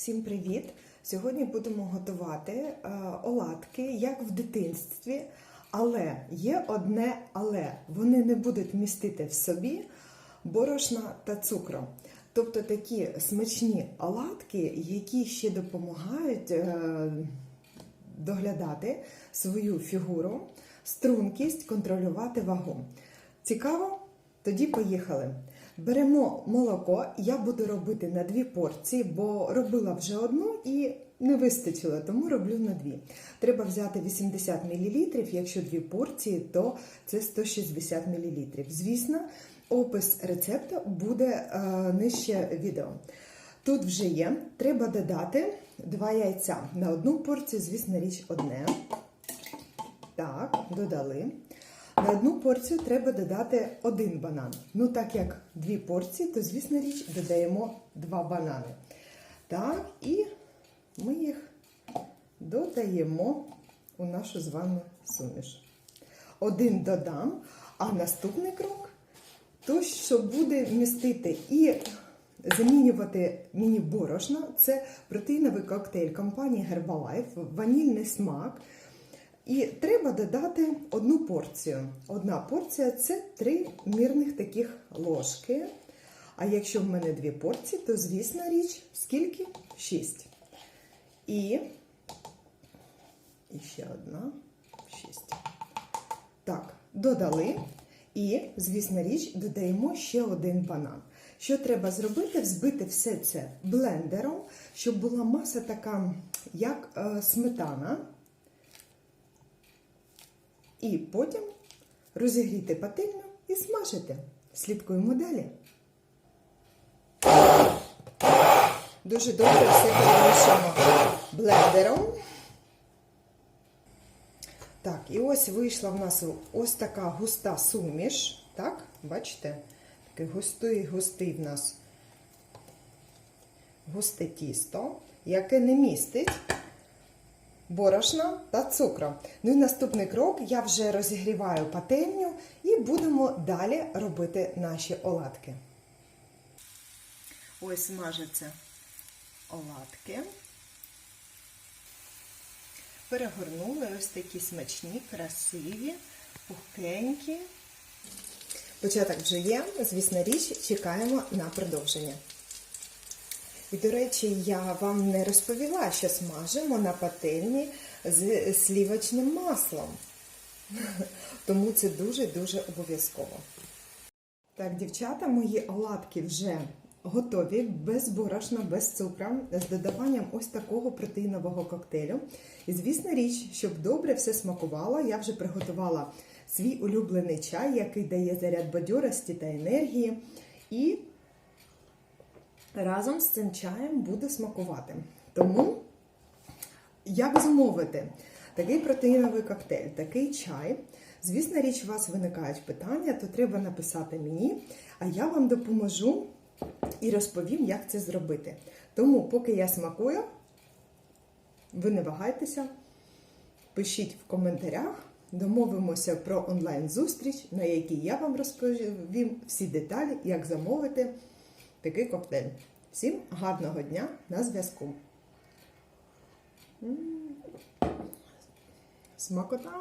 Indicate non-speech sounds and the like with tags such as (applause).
Всім привіт! Сьогодні будемо готувати е, оладки, як в дитинстві. Але є одне але вони не будуть містити в собі борошна та цукру. Тобто такі смачні оладки, які ще допомагають е, доглядати свою фігуру, стрункість, контролювати вагу. Цікаво? Тоді поїхали. Беремо молоко, я буду робити на дві порції, бо робила вже одну і не вистачило, тому роблю на дві. Треба взяти 80 мл, якщо дві порції, то це 160 мл. Звісно, опис рецепту буде е, нижче відео. Тут вже є, треба додати два яйця. На одну порцію, звісно, річ одне. Так, додали. Одну порцію треба додати один банан. Ну, так як дві порції, то, звісно річ, додаємо два банани. Так, і ми їх додаємо у нашу з вами суміш. Один додам, а наступний крок то, що буде містити і замінювати мені борошна, це протеїновий коктейль компанії Herbalife, ванільний смак. І треба додати одну порцію. Одна порція це три мірних таких ложки. А якщо в мене дві порції, то звісна річ, скільки? Шість. І, і ще одна, шість. Так, додали. І, звісна річ, додаємо ще один банан. Що треба зробити? Взбити все це блендером, щоб була маса така, як е, сметана. І потім розігріти пательню і смажити. Слідкуємо далі. Дуже добре все перемішуємо блендером. Так, і ось вийшла в нас ось така густа суміш. Так, бачите? Такий густий, густий в нас густе тісто, яке не містить борошна та цукру. Ну і наступний крок я вже розігріваю пательню і будемо далі робити наші оладки. Ось смажаться оладки. Перегорнули ось такі смачні, красиві, пухкенькі. Початок вже є, звісно річ, чекаємо на продовження. І, до речі, я вам не розповіла, що смажимо на пательні з слівочним маслом. (laughs) Тому це дуже-дуже обов'язково. Так, дівчата, мої оладки вже готові, без борошна, без цукру, з додаванням ось такого протеїнового коктейлю. І, звісно річ, щоб добре все смакувало, я вже приготувала свій улюблений чай, який дає заряд бадьорості та енергії. І разом з цим чаєм буде смакувати. Тому, як замовити такий протеїновий коктейль, такий чай. Звісно, річ, у вас виникають питання, то треба написати мені, а я вам допоможу і розповім, як це зробити. Тому, поки я смакую, ви не вагайтеся, пишіть в коментарях, домовимося про онлайн-зустріч, на якій я вам розповім всі деталі, як замовити такий коктейль. Всім гарного дня на зв'язку. Смакота!